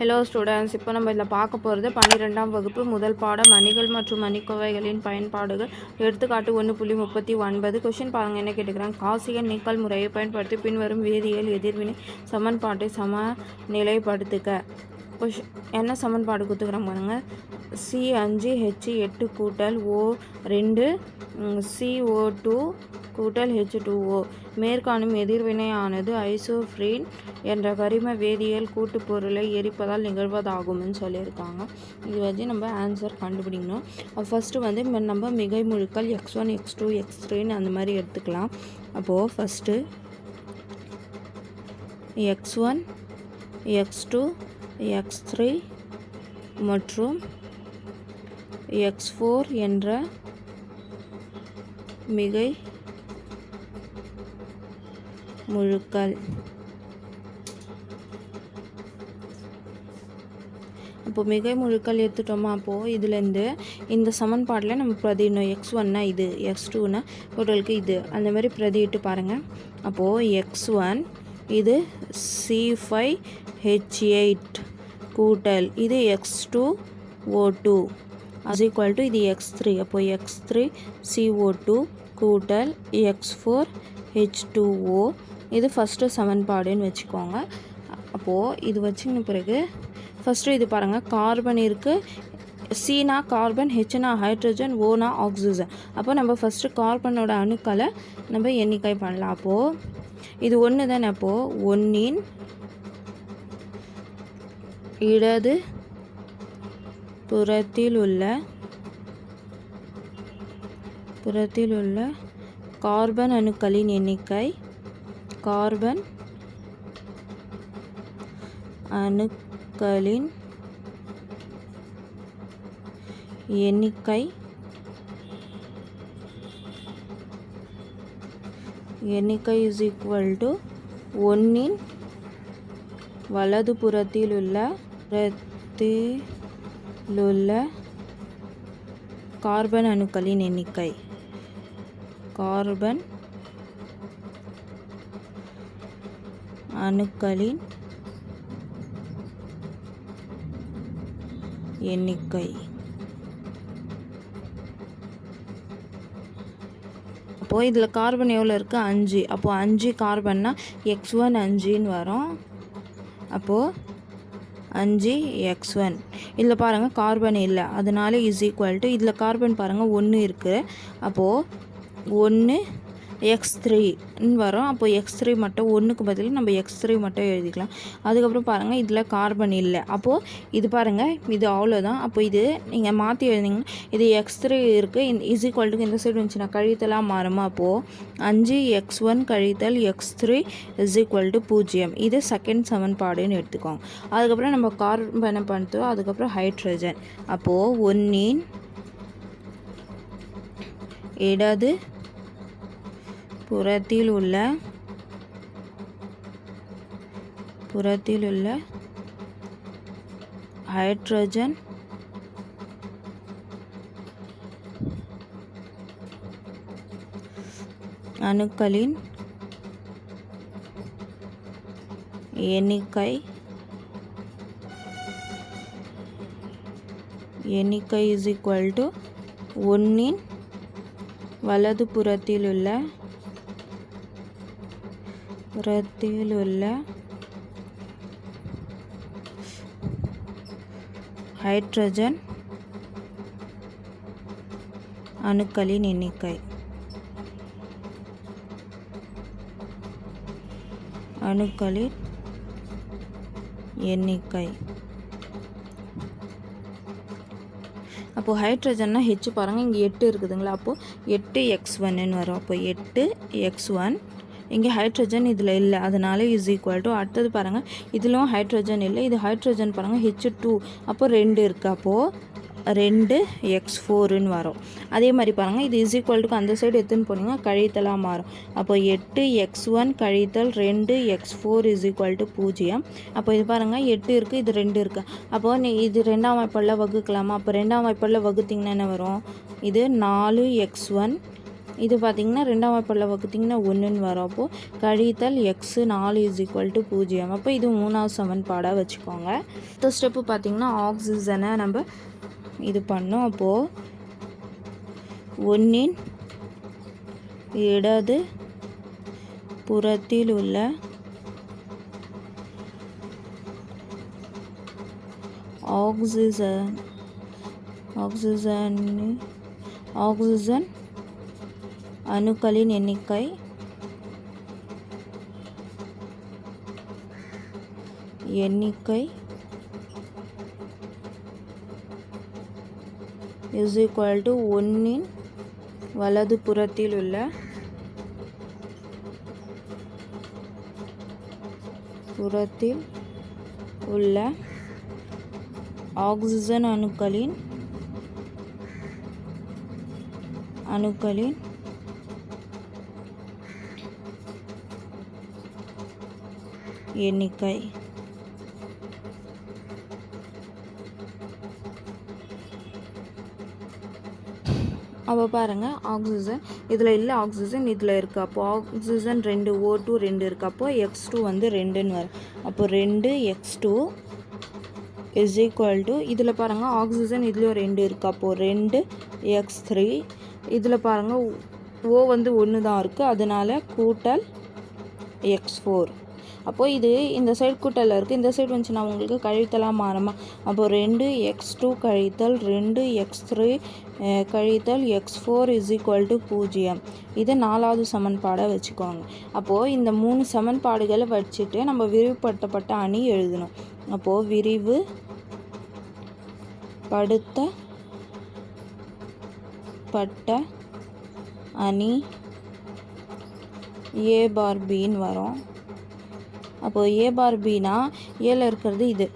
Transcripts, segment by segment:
Hello students இப்போ நம்ம இதில் பார்க்க போகிறது பன்னிரெண்டாம் வகுப்பு முதல் பாடம் அணிகள் மற்றும் அணிக்கோவைகளின் பயன்பாடுகள். எடுத்துக்காட்டு ஒன்று புள்ளி முப்பத்தி ஒன்பது. கொஷின் பாருங்கள் என்ன கேட்டுக்கிறாங்க? காசியன் நீக்கல் முறையை பயன்படுத்தி பின்வரும் வேதியியல் எதிர்வினை சமன்பாட்டை சமநிலைப்படுத்துக. கொஷ் என்ன சமன்பாடு கொடுத்துக்கிறோம் பாருங்கள் சி அஞ்சு ஹெச் எட்டு கூட்டல் ஓ ரெண்டு சிஓ டூ கூட்டல் ஹெச் டூ ஓ. மேற்காணும் எதிர்வினையானது ஐசோஃப்ரீன் என்ற கரிம வேதியியல் கூட்டுப்பொருளை எரிப்பதால் நிகழ்வதாகும்னு சொல்லியிருக்காங்க. இது வச்சு நம்ம ஆன்சர் கண்டுபிடிக்கணும். ஃபஸ்ட்டு வந்து நம்ம மிகை முழுக்கள் X one X two X த்ரீன்னு அந்த மாதிரி எடுத்துக்கலாம். அப்போது first X one X two X three மற்றும் எக்ஸ் ஃபோர் என்ற மிகை முழுக்கள். அப்போ மிகை முழுக்கள் எடுத்துட்டோமா? அப்போது இதுலேருந்து இந்த சமன்பாட்டில் நம்ம பிரதிடணும் எக்ஸ் ஒன்னா இது எக்ஸ் டூனா டோட்டலுக்கு இது. அந்த மாதிரி பிரதிட்டு பாருங்கள் அப்போது எக்ஸ் ஒன் இது சி ஃபைவ் ஹெச் எயிட் கூட்டல். இது எக்ஸ் டூ ஓ டூ அது ஈக்குவல் டு இது எக்ஸ் த்ரீ அப்போ எக்ஸ் த்ரீ சிஓ டூ கூட்டல் X four H two O இது ஃபஸ்ட்டு சமன்பாடுன்னு வச்சுக்கோங்க. அப்போது இது வச்சுக்கின பிறகு ஃபஸ்ட்டு இது பாருங்கள் கார்பன் இருக்குது சீனா கார்பன் ஹெச்னா ஹைட்ரஜன் ஓனா ஆக்சிஜன் அப்போ நம்ம ஃபஸ்ட்டு கார்பனோட அணுக்களை நம்ம எண்ணிக்கை பண்ணலாம். அப்போது இது ஒன்று தானே அப்போது ஒன்றின் இடது புறத்தில் உள்ள புறத்தில் உள்ள கார்பன் அணுக்களின் எண்ணிக்கை கார்பன் அணுக்களின் எண்ணிக்கை எண்ணிக்கை இஸ் ஈக்குவல் டு ஒன்னின் வலது புறத்தில் உள்ள புறத்தில் உள்ள கார்பன் அணுக்களின் எண்ணிக்கை. கார்பன் அணுக்களின் எண்ணிக்கை. அப்போது இதில் கார்பன் எவ்வளோ இருக்குது அஞ்சு. அப்போது அஞ்சு கார்பன்னா எக்ஸ் ஒன் அஞ்சுன்னு வரும். அப்போது அஞ்சு எக்ஸ் ஒன் இதில் பாருங்கள் கார்பன் இல்லை. அதனால இஸ் ஈக்குவல் டு இதில் கார்பன் பாருங்கள் ஒன்று இருக்குது அப்போது ஒன்று எக்ஸ் த்ரீன்னு வரும். அப்போ எக்ஸ் த்ரீ மட்டும் ஒன்றுக்கு பதில் நம்ம எக்ஸ் த்ரீ மட்டும் எழுதிக்கலாம். அதுக்கப்புறம் பாருங்கள் இதில் கார்பன் இல்லை. அப்போது இது பாருங்கள் இது அவ்வளோதான் அப்போ இது நீங்கள் மாற்றி எழுதிங்கன்னா இது எக்ஸ் த்ரீ இருக்குது இந்த இஸ் ஈக்குவல்ட்டுக்கு இந்த சைடு வந்துச்சுன்னா கழித்தலாக மாறுமா? அப்போது அஞ்சு எக்ஸ் ஒன் கழித்தல் X three is equal to பூஜ்ஜியம். இது செகண்ட் சமன்பாடுன்னு எடுத்துக்கோங்க. அதுக்கப்புறம் நம்ம கார்பனை பண்ணுறோம் அதுக்கப்புறம் ஹைட்ரஜன் அப்போது ஒன்னின் இடது புறத்தில் உள்ள புறத்தில் உள்ள ஹைட்ரஜன் அணுக்களின் எண்ணிக்கை எண்ணிக்கை இஸ் ஈக்குவல் டு ஒன்றின் வலது புறத்தில் உள்ள புறத்தில் உள்ள ஹைட்ரஜன் அணுக்களின் எண்ணிக்கை அணுக்களின் எண்ணிக்கை அப்போது ஹைட்ரஜன்னா ஹெச் பாருங்கள் இங்கே எட்டு இருக்குதுங்களா அப்போது எட்டு எக்ஸ் ஒன்னு வரும் அப்போ எட்டு எக்ஸ் ஒன் இங்கே ஹைட்ரஜன் இதில் இல்லை. அதனால இஸ் ஈக்குவல் டு அடுத்தது பாருங்கள் இதிலும் ஹைட்ரஜன் இல்லை. இது ஹைட்ரஜன் பாருங்கள் ஹெச் டூ அப்போ ரெண்டு இருக்குது அப்போது ரெண்டு எக்ஸ் ஃபோருன்னு வரும். அதே மாதிரி பாருங்கள் இது இஸ் ஈக்குவல்ட்டுக்கு அந்த சைடு எடுத்துன்னு போனீங்கன்னா கழித்தலாக மாறும். அப்போ எட்டு எக்ஸ் ஒன் கழித்தல் ரெண்டு X four is equal to பூஜ்ஜியம். அப்போ இது பாருங்கள் எட்டு இருக்குது இது ரெண்டு இருக்குது அப்போ நீ இது ரெண்டாம் வாய்ப்பாடில் வகுக்கலாமா? அப்போ ரெண்டாம் வாய்ப்பாடில் வகுத்திங்கன்னா என்ன வரும்? இது நாலு எக்ஸ் ஒன் இது பார்த்திங்கன்னா ரெண்டாம் வாய்ப்பாடில் பார்த்திங்கன்னா ஒன்றுன்னு வரப்போ கழித்தல் எக்ஸு நாலு இஸ் ஈக்குவல் டு பூஜ்ஜியம். அப்போ இது மூணாவது சமன்பாடாக வச்சுக்கோங்க. அடுத்த ஸ்டெப்பு பார்த்திங்கன்னா ஆக்சிஜனை நம்ம இது பண்ணோம். அப்போது ஒன்றின் இடது புறத்தில் உள்ள ஆக்சிஜன் ஆக்சிஜன் ஆக்சிஜன் அணுக்களின் எண்ணிக்கை. எண்ணிக்கை. இஸ் ஈக்குவல் டு ஒன்றின் வலது புறத்தில் உள்ள புறத்தில் உள்ள ஆக்சிஜன் அணுக்களின் அணுக்களின் எண்ணிக்கை. அப்போ பாருங்கள் ஆக்சிஜன் இதில் இல்லை ஆக்சிஜன் இதில் இருக்குது அப்போ ஆக்சிஜன் ரெண்டு ஓ டூ ரெண்டு இருக்குது அப்போ எக்ஸ் டூ வந்து ரெண்டுன்னு வரும். அப்போ ரெண்டு X two is equal to இதில் பாருங்கள் ஆக்சிஜன் இதுலேயும் ரெண்டு இருக்குது அப்போது ரெண்டு எக்ஸ் த்ரீ இதில் பாருங்கள் ஓ வந்து ஒன்று தான் இருக்குது அதனால் கூட்டல் எக்ஸ் ஃபோர் அப்போது இது இந்த சைடு கூட்டலில் இருக்குது இந்த சைடு வந்துச்சுன்னா உங்களுக்கு கழித்தலாக மாறுமா. அப்போது ரெண்டு எக்ஸ் டூ கழித்தல் ரெண்டு எக்ஸ் த்ரீ கழித்தல் X four is equal to பூஜ்ஜியம். இது நாலாவது சமன்பாடை வச்சுக்கோங்க. அப்போது இந்த மூணு சமன்பாடுகளை வச்சுட்டு நம்ம விரிவுபடுத்தப்பட்ட அணி எழுதணும். அப்போது விரிவு படுத்த பட்ட அணி ஏ பார் பின்னு வரும். அப்போது ஏ பார் பினா ஏல இருக்கிறது இது.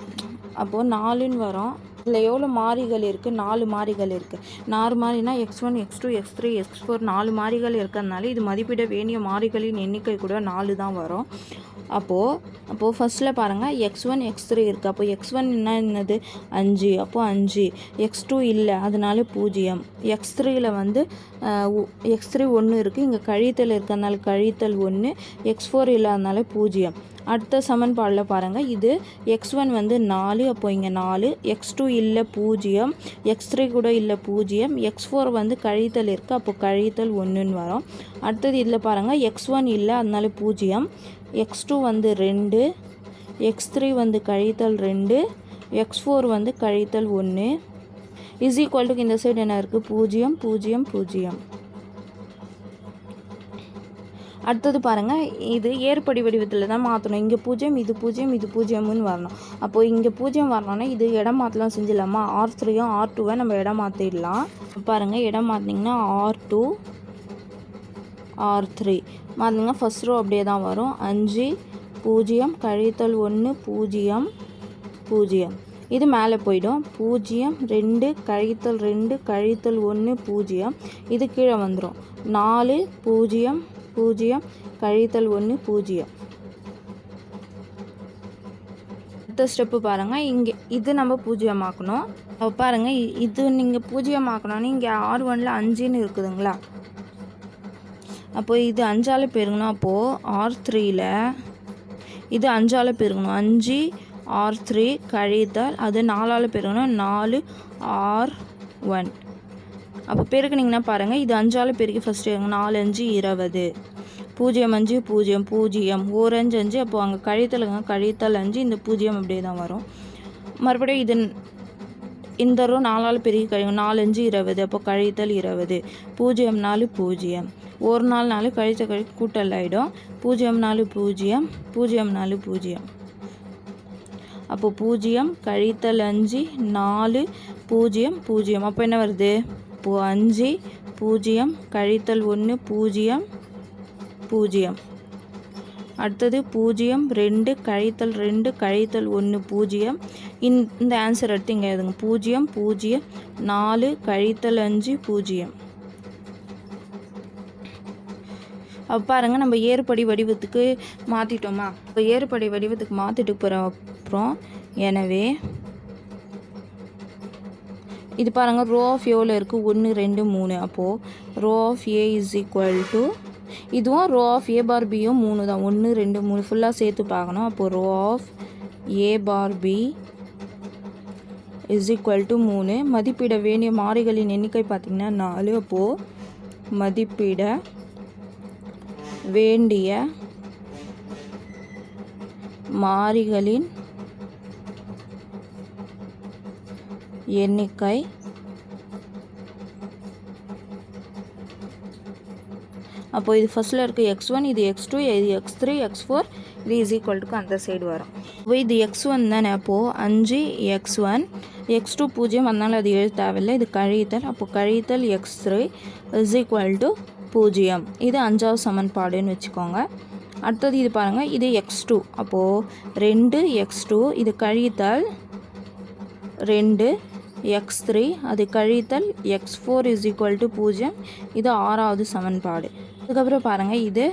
அப்போது நாலுன்னு வரும். இதில் எவ்வளோ மாறிகள் இருக்குது நாலு மாறிகள் இருக்குது நாலு மாறினா X one X two X three X four நாலு மாறிகள் இருக்கிறதுனால இது மதிப்பிட வேண்டிய மாறிகளின் எண்ணிக்கை கூட நாலு தான் வரும். அப்போது அப்போது ஃபஸ்ட்டில் பாருங்கள் எக்ஸ் ஒன் எக்ஸ் த்ரீ இருக்குது அப்போது எக்ஸ் ஒன் என்ன என்னது? அஞ்சு. அப்போது அஞ்சு. எக்ஸ் டூ இல்லை. அதனால பூஜ்ஜியம். எக்ஸ் த்ரீயில் வந்து எக்ஸ் த்ரீ ஒன்று இருக்குது இங்கே கழித்தல் இருக்கிறதுனால கழித்தல் ஒன்று எக்ஸ் ஃபோர் இல்லாதனால பூஜ்ஜியம். அடுத்த சமன்பாடில் பாருங்கள் இது எக்ஸ் ஒன் வந்து நாலு அப்போ இங்கே நாலு. எக்ஸ் டூ இல்லை பூஜ்ஜியம். எக்ஸ் த்ரீ கூட இல்லை பூஜ்ஜியம். எக்ஸ் ஃபோர் வந்து கழித்தல் இருக்குது அப்போ கழித்தல் ஒன்றுன்னு வரும். அடுத்தது இதில் பாருங்கள் எக்ஸ் ஒன் இல்லை அதனால பூஜ்ஜியம். எக்ஸ் டூ வந்து ரெண்டு. எக்ஸ் த்ரீ வந்து கழித்தல் ரெண்டு. எக்ஸ் ஃபோர் வந்து கழித்தல் ஒன்று இஸ் ஈக்குவல் இந்த சைடு என்ன இருக்குது பூஜ்ஜியம் பூஜ்ஜியம் பூஜ்ஜியம். அடுத்தது பாருங்கள் இது ஏற்படி வடிவத்தில் தான் மாற்றணும் இங்கே பூஜ்ஜியம் இது பூஜ்ஜியம் இது பூஜ்ஜியம்னு வரணும். அப்போது இங்கே பூஜ்ஜியம் வரணும்னா இது இடம் மாற்றலாம் செஞ்சிடலாமா? ஆர் த்ரீயும் ஆர் டூவை நம்ம இடம் மாற்றிடலாம் பாருங்கள் இடம் மாற்றினீங்கன்னா ஆர் டூ ஆர் த்ரீ மாற்றிங்கன்னா ஃபஸ்ட் ரோ அப்படியே தான் வரும். அஞ்சு பூஜ்ஜியம் கழித்தல் ஒன்று பூஜ்ஜியம் பூஜ்ஜியம். இது மேலே போயிடும். பூஜ்ஜியம் ரெண்டு கழித்தல் ரெண்டு கழித்தல் ஒன்று பூஜ்ஜியம். இது கீழே வந்துடும் நாலு பூஜ்ஜியம் பூஜ்ஜியம் கழித்தல் ஒன்று பூஜ்ஜியம். அடுத்த ஸ்டெப்பு பாருங்கள் இங்கே இது நம்ம பூஜ்ஜியமாக்கணும். அப்போ பாருங்கள் இ- இது நீங்கள் பூஜ்ஜியமாக்கணும்னு இங்கே ஆர் ஒனில் அஞ்சுன்னு இருக்குதுங்களா? அப்போ இது அஞ்சால் பெருங்கணும் அப்போது ஆர் த்ரீயில் இது அஞ்சால் பெருங்கணும் அஞ்சு ஆர் த்ரீ கழித்தால் அது நாலால் பெருங்கணும் நாலு ஆர் ஒன் அப்போ பெருக்குனிங்கன்னா பாருங்கள் இது அஞ்சால் பெருக்கி ஃபஸ்ட்டு நாலு அஞ்சு இருபது. பூஜ்ஜியம் அஞ்சு பூஜ்ஜியம் பூஜ்ஜியம் ஓரஞ்சு அஞ்சு அஞ்சு அப்போ அங்கே கழித்தலுங்க கழித்தல் அஞ்சு இந்த பூஜ்ஜியம் அப்படியே தான் வரும். மறுபடியும் இது இந்த ரோ நாலால் பெருகி கழிவு நாலஞ்சு இருபது. அப்போ கழித்தல் இருபது. பூஜ்ஜியம் நாலு பூஜ்ஜியம் ஒரு நாள் நாலு கழித்த கழி கூட்டல் ஆகிடும் பூஜ்ஜியம் நாலு பூஜ்ஜியம் பூஜ்ஜியம் நாலு பூஜ்ஜியம் அப்போ பூஜ்ஜியம் கழித்தல் அஞ்சு நாலு பூஜ்ஜியம் பூஜ்ஜியம் அப்போ என்ன வருது? இப்போ அஞ்சு பூஜ்ஜியம். கழித்தல் ஒன்று பூஜ்ஜியம். பூஜ்ஜியம். அடுத்தது பூஜ்ஜியம் ரெண்டு கழித்தல் ரெண்டு கழித்தல் ஒன்று பூஜ்ஜியம். இந்த இந்த ஆன்சர் எடுத்து இங்கே எழுதுங்க. பூஜ்ஜியம் பூஜ்ஜியம். நாலு கழித்தல் அஞ்சு பூஜ்ஜியம். அப்போ பாருங்கள் நம்ம ஏறுபடி வடிவத்துக்கு மாற்றிட்டோமா இப்போ ஏறுபடி வடிவத்துக்கு மாற்றிட்டு போகிற அப்புறம் எனவே இது பாருங்கள் ரோ ஆஃப் ஏவில் இருக்குது ஒன்று ரெண்டு மூணு. அப்போது rho of A is equal to இதுவும் ரோ ஆஃப் ஏ பார் பியும் மூணு தான். ஒன்று ரெண்டு மூணு. ஃபுல்லாக சேர்த்து பார்க்கணும். அப்போது rho of A bar B is equal to மூணு. மதிப்பிட வேண்டிய மாறிகளின் எண்ணிக்கை பார்த்திங்கன்னா நாலு. அப்போது மதிப்பிட வேண்டிய மாறிகளின் எண்ணிக்கை. அப்போ இது ஃபஸ்ட்டில் இருக்குது எக்ஸ் ஒன் இது எக்ஸ் டூ இது எக்ஸ் த்ரீ எக்ஸ் ஃபோர் இது இஸ் ஈக்குவல்ட்டுக்கு அந்த சைடு வரும். இப்போ இது எக்ஸ் ஒன் தானே? அப்போது அஞ்சு எக்ஸ் ஒன் எக்ஸ் டூ பூஜ்ஜியம் அதனால் அது எழுத தேவையில்லை. இது கழித்தல். அப்போது கழித்தல் X three is equal to பூஜ்ஜியம். இது அஞ்சாவது சமன்பாடுன்னு வச்சுக்கோங்க. அடுத்தது இது பாருங்கள் இது எக்ஸ் டூ அப்போது ரெண்டு எக்ஸ் டூ இது கழித்தல் ரெண்டு எக்ஸ் த்ரீ அது கழித்தல் X four is equal to பூஜ்ஜியம். இது ஆறாவது சமன்பாடு. அதுக்கப்புறம் பாருங்கள் இது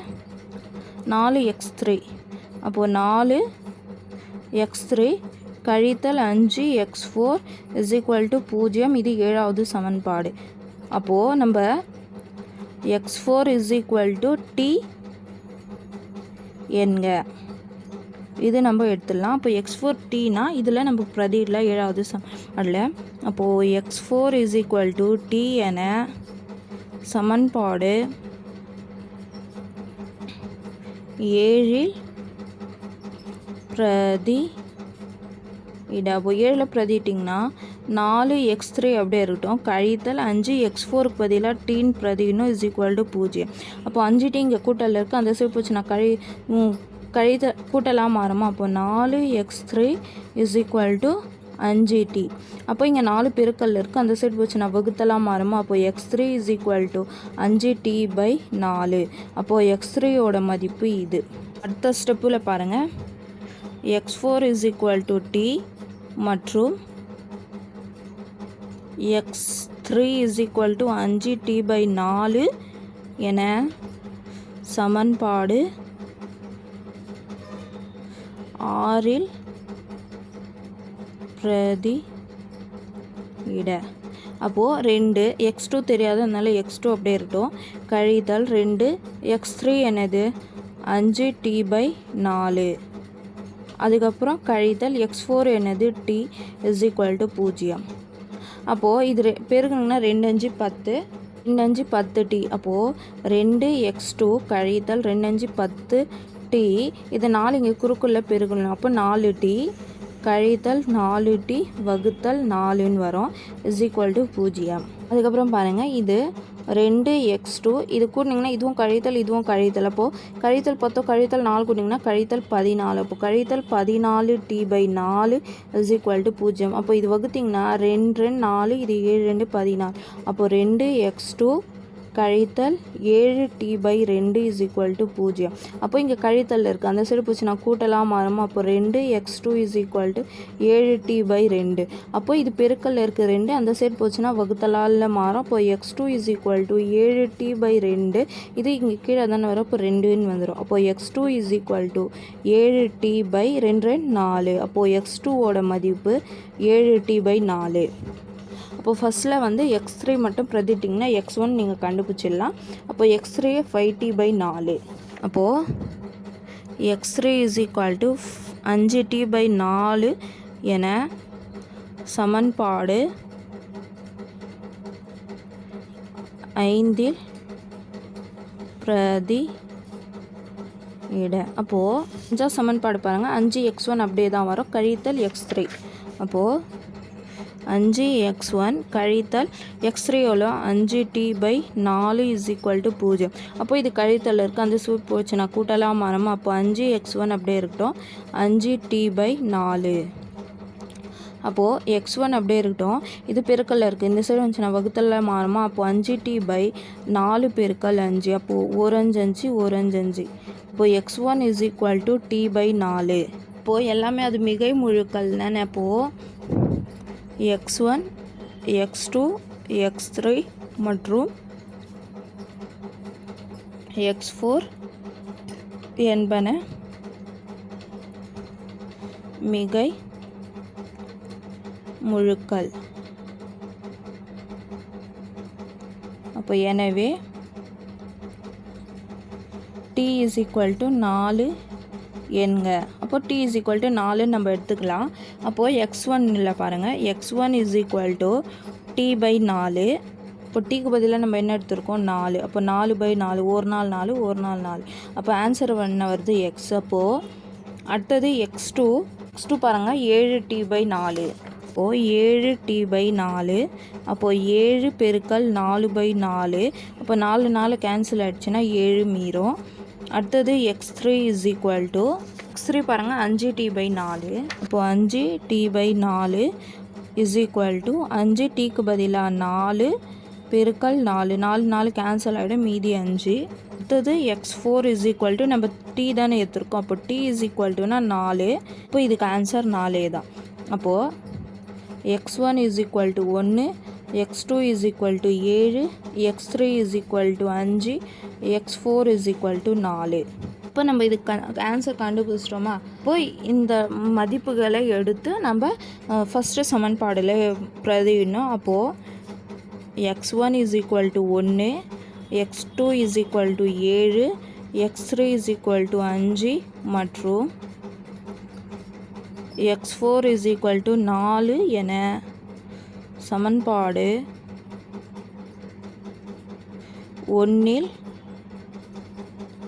நாலு எக்ஸ் த்ரீ அப்போது நாலு எக்ஸ் த்ரீ கழித்தல் அஞ்சு X four is equal to பூஜ்ஜியம். இது ஏழாவது சமன்பாடு. அப்போது நம்ம X four is equal to T என்க. இது நம்ம எடுத்துடலாம். அப்போ எக்ஸ் ஃபோர் டீனா இதில் நம்ம பிரதியில் ஏழாவது சம் அதில். அப்போது X four is equal to T என சமன்பாடு ஏழில் பிரதி இட. அப்போ ஏழில் பிரதிட்டிங்கன்னா நாலு எக்ஸ் த்ரீ அப்படியே இருக்கட்டும். கழித்தல் அஞ்சு எக்ஸ் ஃபோருக்கு பதிலாக டீன் பிரதினும் இஸ் ஈக்குவல் டு பூஜ்ஜியம். அப்போ அஞ்சு டீ இங்கே கூட்டலில் இருக்குது அந்த சைடு நான் கழி கழித கழித்த கூட்டலாம் மாறுமா? அப்போ நாலு X three is equal to அஞ்சு டி அப்போ இங்கே நாலு பெருக்கல் இருக்குது அந்த சைடு போச்சு நான் வகுத்தலாம் மாறுமா? அப்போது X three is equal to அஞ்சு டி பை நாலு. அப்போது எக்ஸ் த்ரீயோட மதிப்பு இது. அடுத்த ஸ்டெப்பில் பாருங்கள் X four is equal to T மற்றும் X three is equal to அஞ்சு டி பை நாலு என சமன்பாடு ஆறில் பிரதி இட. அப்போது ரெண்டு எக்ஸ் டூ தெரியாது அதனால் எக்ஸ் டூ அப்படியே இருக்கட்டும். கழித்தல் ரெண்டு எக்ஸ் த்ரீ என்னது? அஞ்சு டி பை நாலு. அதுக்கப்புறம் கழித்தல் எக்ஸ் ஃபோர் என்னது? டி இஸ் ஈக்குவல் டு பூஜ்ஜியம். அப்போது இது ரெ பெருக்கணுங்கன்னா ரெண்டு அஞ்சு பத்து ரெண்டு அஞ்சு பத்து டி. அப்போது ரெண்டு எக்ஸ் டூ கழித்தல் ரெண்டு அஞ்சு பத்து டி இது நாலு இங்கே குறுக்குள்ள பெருகணும். அப்போ நாலு டி கழித்தல் நாலு டி வகுத்தல் நாலுன்னு வரும். இஸ் ஈக்குவல் டு பூஜ்ஜியம். அதுக்கப்புறம் பாருங்கள் இது ரெண்டு எக்ஸ் டூ இது கூட்டினீங்கன்னா இதுவும் கழித்தல் இதுவும் கழித்தல். அப்போது கழித்தல் பத்தோ கழித்தல் நாலு கூட்டிங்கன்னா கழித்தல் பதினாலு. அப்போ கழித்தல் பதினாலு டி பை நாலு இஸ் ஈக்குவல் டு பூஜ்ஜியம். அப்போ இது வகுத்திங்கன்னா ரெண்டு ரெண்டு நாலு இது ஏழு ரெண்டு பதினாலு. அப்போது ரெண்டு எக்ஸ் டூ கழித்தல் ஏழு டி பை ரெண்டு இஸ் ஈக்குவல் டு பூஜ்ஜியம். அப்போ இங்கே கழித்தல் இருக்குது அந்த சைடு போச்சு நான் கூட்டலாம் மாறுமா. அப்போ ரெண்டு X two is equal to ஏழு டி பை ரெண்டு. அப்போ இது பெருக்கல்ல இருக்குது ரெண்டு. அந்த சைடு போச்சுன்னா வகுத்தலால் மாறும். அப்போ X two is equal to ஏழு டி பை ரெண்டு. இது இங்கே கீழே தானே வரும். அப்போ ரெண்டுன்னு வந்துடும் அப்போ X two is equal to ஏழு டி பை ரெண்டு ரெண்டு நாலு. அப்போது எக்ஸ் டூவோட மதிப்பு ஏழு டி பை நாலு. அப்போ ஃபஸ்ட்டில் வந்து எக்ஸ் த்ரீ மட்டும் பிரதிட்டிங்கன்னா எக்ஸ் ஒன் நீங்கள் கண்டுபிடிச்சிடலாம். அப்போது X three five T by நாலு அப்போது X three is equal to அஞ்சு டி பை நாலு என சமன்பாடு ஐந்தில் பிரதி இட அப்போது அஞ்சாவது சமன்பாடு பாருங்கள் அஞ்சு எக்ஸ் ஒன் அப்படியே தான் வரும். கழித்தல் எக்ஸ் த்ரீ அப்போது அஞ்சு எக்ஸ் ஒன் கழித்தல் எக்ஸ் எவ்வளோ அஞ்சு டி பை நாலு இஸ் ஈக்குவல் டு பூஜ்ஜியம். அப்போ இது கழித்தல் இருக்குது அந்த சூப் போச்சு. நான் கூட்டலாம் மரமா. அப்போ அஞ்சு எக்ஸ் ஒன் அப்படியே இருக்கட்டும். அஞ்சு டி பை நாலு. அப்போது எக்ஸ் ஒன் அப்படியே இருக்கட்டும். இது பெருக்கல்ல இருக்குது இந்த சைடு வந்துச்சுன்னா வகுத்தலில் மாறுமா. அப்போது அஞ்சு டி பை நாலு பெருக்கல் அஞ்சு. அப்போது ஒரு அஞ்சு அஞ்சு ஒரு அஞ்சு அஞ்சு. இப்போது X one is equal to T by நாலு. இப்போது எல்லாமே அது மிகை முழுக்கள் தானே அப்போது X one X two X three மற்றும் எக்ஸ் ஃபோர் என்பன மிகை முழுக்கள். அப்போ எனவே டி இஸ் ஈக்குவல் டு நாலு என்க அப்போ டி இஸ் ஈக்குவல் டு நாலுன்னு நம்ம எடுத்துக்கலாம். அப்போது எக்ஸ் ஒன்னில் பாருங்கள் X one is equal to T by நாலு. இப்போ டீக்கு பதிலாக நம்ம என்ன எடுத்திருக்கோம்? நாலு. அப்போ நாலு பை நாலு. ஒரு நாள் நாலு ஒரு நாள் நாலு. அப்போ ஆன்சர் என்ன வருது? எக்ஸ் அப்போது அடுத்தது எக்ஸ் டூ எக்ஸ் டூ பாருங்கள் ஏழு டி பை நாலு. அப்போது ஏழு டி பை நாலு. அப்போது ஏழு பெருக்கல் நாலு பை நாலு. அப்போ நாலு நாலு கேன்சல் ஆகிடுச்சுன்னா ஏழு மீறும். அடுத்தது x three is equal to x three பாருங்கள் அஞ்சு டி பை நாலு. இப்போது அஞ்சு டி பை நாலு இஸ் ஈக்குவல் டு அஞ்சு டீக்கு பதிலாக நாலு பெருக்கல் நாலு. நாலு நாலு கேன்சல் ஆகிடும் மீதி அஞ்சு. அடுத்தது X four is equal to நம்ம டீ தானே எடுத்துருக்கோம். அப்போ டி இஸ் ஈக்குவல் டுனா நாலு. இப்போ இதுக்கு ஆன்சர் நாலே தான். அப்போது X one is equal to ஒன்று X two is equal to ஏழு X three is equal to அஞ்சு X four is equal to நாலு. இப்போ நம்ம இது ஆன்சர் கண்டுபிடிச்சிட்டோமா? போய் இந்த மதிப்புகளை எடுத்து நம்ம ஃபஸ்ட்டு சமன்பாடில் பிரதிவிடணும் அப்போது X one is equal to ஒன்று X two is equal to ஏழு X three is equal to அஞ்சு மற்றும் X four is equal to நாலு என சமன்பாடு ஒன்றில்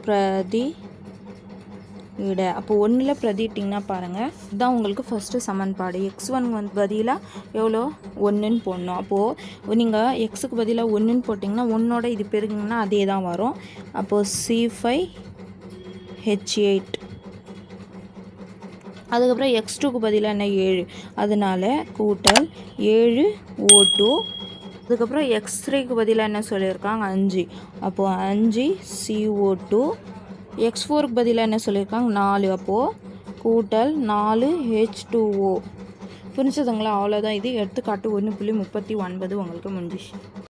பிரதி இட அப்போ ஒன்றில் பிரதிட்டிங்கன்னா பாருங்கள் இதுதான் உங்களுக்கு ஃபஸ்ட்டு சமன்பாடு. எக்ஸ் ஒன் வந்து பதிலாக எவ்வளோ? ஒன்றுன்னு போடணும். அப்போது நீங்கள் எக்ஸுக்கு பதிலாக ஒன்றுன்னு போட்டிங்கன்னா ஒன்னோட இது பெருகுங்கன்னா அதே தான் வரும். அப்போது சி ஃபைவ் ஹெச் எயிட் அதுக்கப்புறம் எக்ஸ் டூக்கு பதிலாக என்ன? ஏழு. அதனால் கூட்டல் ஏழு ஓ டூ அதுக்கப்புறம் எக்ஸ் த்ரீக்கு பதிலாக என்ன சொல்லியிருக்காங்க? அஞ்சு. அப்போது அஞ்சு சிஓ டூ எக்ஸ் ஃபோருக்கு பதிலாக என்ன சொல்லியிருக்காங்க? நாலு. அப்போது கூட்டல் நாலு ஹெச் டூ ஓ புரிஞ்சதுங்களா? அவ்வளோதான் இது எடுத்துக்காட்டு ஒன்று புள்ளி முப்பத்தி ஒன்பது உங்களுக்கு முடிஞ்சிச்சு.